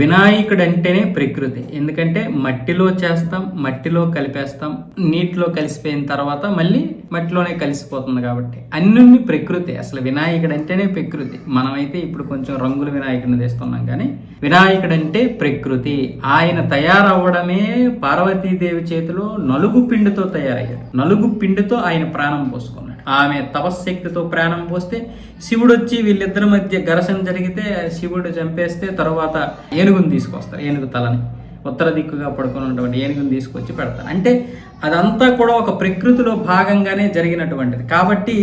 వినాయకుడు అంటేనే ప్రకృతి. ఎందుకంటే మట్టిలో చేస్తాం మట్టిలో కలిపేస్తాం నీటిలో కలిసిపోయిన తర్వాత మళ్ళీ మట్టిలోనే కలిసిపోతుంది కాబట్టి అన్ని ప్రకృతి అసలు వినాయకుడు అంటేనే ప్రకృతి. మనమైతే ఇప్పుడు కొంచెం రంగుల వినాయకుడిని తెస్తున్నాం కానీ వినాయకుడు అంటే ప్రకృతి. ఆయన తయారవ్వడమే పార్వతీదేవి చేతిలో నలుగు పిండితో తయారయ్యాడు. నలుగు పిండితో ఆయన ప్రాణం పోసుకున్నాడు. ఆమె తపశ్శక్తితో ప్రాణం పోస్తే శివుడు వచ్చి వీళ్ళిద్దరి మధ్య ఘర్షణ జరిగితే శివుడు చంపేస్తే తర్వాత ఏనుగుని తీసుకొస్తారు ఏనుగు తలని. ఉత్తర దిక్కుగా పడుకున్నటువంటి ఏనుగుని తీసుకొచ్చి పెడతారు. అంటే అదంతా కూడా ఒక ప్రకృతిలో భాగంగానే జరిగినటువంటిది. కాబట్టి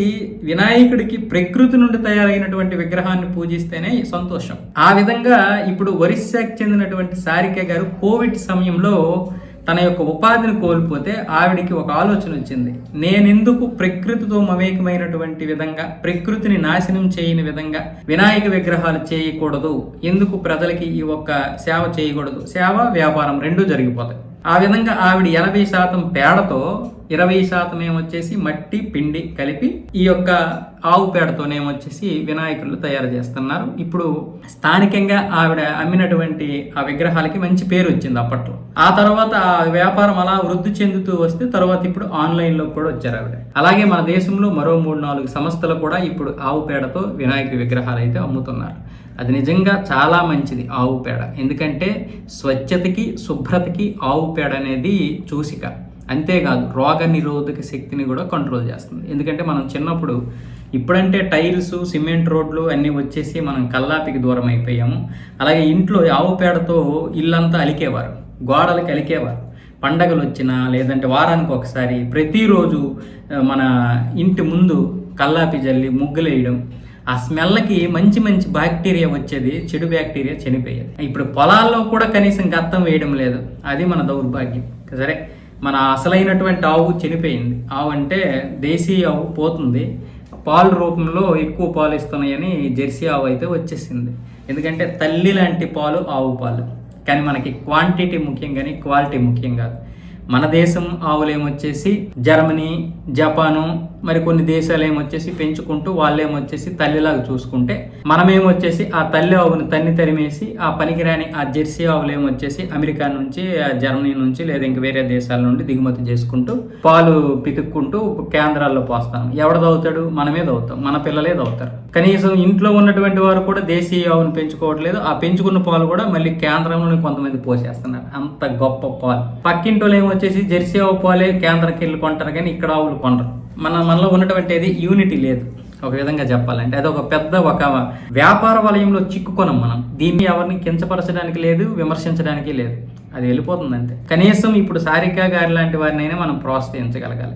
వినాయకుడికి ప్రకృతి నుండి తయారైనటువంటి విగ్రహాన్ని పూజిస్తేనే సంతోషం. ఆ విధంగా ఇప్పుడు ఒరిస్సాకి చెందినటువంటి సారిక గారు కోవిడ్ సమయంలో తన యొక్క ఉపాధిని కోల్పోతే ఆవిడికి ఒక ఆలోచన వచ్చింది. నేనెందుకు ప్రకృతితో మమేకమైనటువంటి విధంగా ప్రకృతిని నాశనం చేయని విధంగా వినాయక విగ్రహాలు చేయకూడదు ఎందుకు ప్రజలకి ఈ ఒక్క సేవ చేయకూడదు? సేవ వ్యాపారం రెండూ జరిగిపోతాయి. ఆ విధంగా ఆవిడ ఎనభై శాతం పేడతో ఇరవై శాతం ఏమొచ్చేసి మట్టి పిండి కలిపి ఈ యొక్క ఆవు పేడతోనేమొచ్చేసి వినాయకులు తయారు చేస్తున్నారు. ఇప్పుడు స్థానికంగా ఆవిడ అమ్మినటువంటి ఆ విగ్రహాలకి మంచి పేరు వచ్చింది అప్పట్లో. ఆ తర్వాత ఆ వ్యాపారం అలా వృద్ధి చెందుతూ వస్తే తర్వాత ఇప్పుడు ఆన్లైన్లో కూడా వచ్చారు ఆవిడ. అలాగే మన దేశంలో మరో మూడు నాలుగు సంస్థలు కూడా ఇప్పుడు ఆవు పేడతో వినాయక విగ్రహాలు అయితే అమ్ముతున్నారు. అది నిజంగా చాలా మంచిది ఆవు పేడ. ఎందుకంటే స్వచ్ఛతకి శుభ్రతకి ఆవు పేడ అనేది చూసిక. అంతేకాదు రోగ నిరోధక శక్తిని కూడా కంట్రోల్ చేస్తుంది. ఎందుకంటే మనం చిన్నప్పుడు ఇప్పుడంటే టైల్స్ సిమెంట్ రోడ్లు అన్నీ వచ్చేసి మనం కల్లాపికి దూరం అయిపోయాము. అలాగే ఇంట్లో ఆవు పేడతో ఇల్లంతా అలికేవారు గోడలకి అలికేవారు. పండగలు వచ్చినా లేదంటే వారానికి ఒకసారి ప్రతిరోజు మన ఇంటి ముందు కల్లాపి జల్లి ముగ్గులేయడం ఆ స్మెల్కి మంచి మంచి బ్యాక్టీరియా వచ్చేది చెడు బ్యాక్టీరియా చనిపోయేది. ఇప్పుడు పొలాల్లో కూడా కనీసం గత్తం వేయడం లేదు. అది మన దౌర్భాగ్యం. సరే? మన అసలైనటువంటి ఆవు చనిపోయింది. ఆవు అంటే దేశీ ఆవు పోతుంది. పాలు రూపంలో ఎక్కువ పాలు ఇస్తున్నాయని జెర్సీ ఆవు అయితే వచ్చేసింది. ఎందుకంటే తల్లి లాంటి పాలు ఆవు పాలు. కానీ మనకి క్వాంటిటీ ముఖ్యం కానీ క్వాలిటీ ముఖ్యం కాదు. మన దేశం ఆవులేమొచ్చేసి జర్మనీ జపాను మరి కొన్ని దేశాలు ఏమొచ్చేసి పెంచుకుంటూ వాళ్ళేమొచ్చేసి తల్లిలాగా చూసుకుంటే మనమేమొచ్చేసి ఆ తల్లి ఆవుని తన్ని తరిమేసి ఆ పనికిరాని ఆ జెర్సీ ఆవులు ఏమొచ్చేసి అమెరికా నుంచి ఆ జర్మనీ నుంచి లేదా ఇంక వేరే దేశాల నుండి దిగుమతి చేసుకుంటూ పాలు పితుక్కుంటూ కేంద్రాల్లో పోస్తాం. ఎవడ దవుతాడు మనమే దవుతాం మన పిల్లలే దవుతారు కనీసం ఇంట్లో ఉన్నటువంటి వారు కూడా దేశీయ ఆవును పెంచుకోవట్లేదు. ఆ పెంచుకున్న పాలు కూడా మళ్ళీ కేంద్రంలోనే కొంతమంది పోసేస్తున్నారు. అంత గొప్ప పాలు. పక్కింటోళ్ళు వచ్చేసి జెర్సీ ఆవు పాలే కేంద్రంకి వెళ్ళి కొంటారు కానీ ఇక్కడ ఆవులు కొనరు మన మనలో ఉన్నటువంటి ఏది యూనిటీ లేదు. ఒక విధంగా చెప్పాలంటే అది ఒక పెద్ద ఒక వ్యాపార వలయంలో చిక్కుకొనం మనం. దీన్ని ఎవరిని కించపరచడానికి లేదు విమర్శించడానికి లేదు. అది వెళ్ళిపోతుంది అంతే. కనీసం ఇప్పుడు సారికా గారి లాంటి వారినైనా మనం ప్రోత్సహించగలగాలి.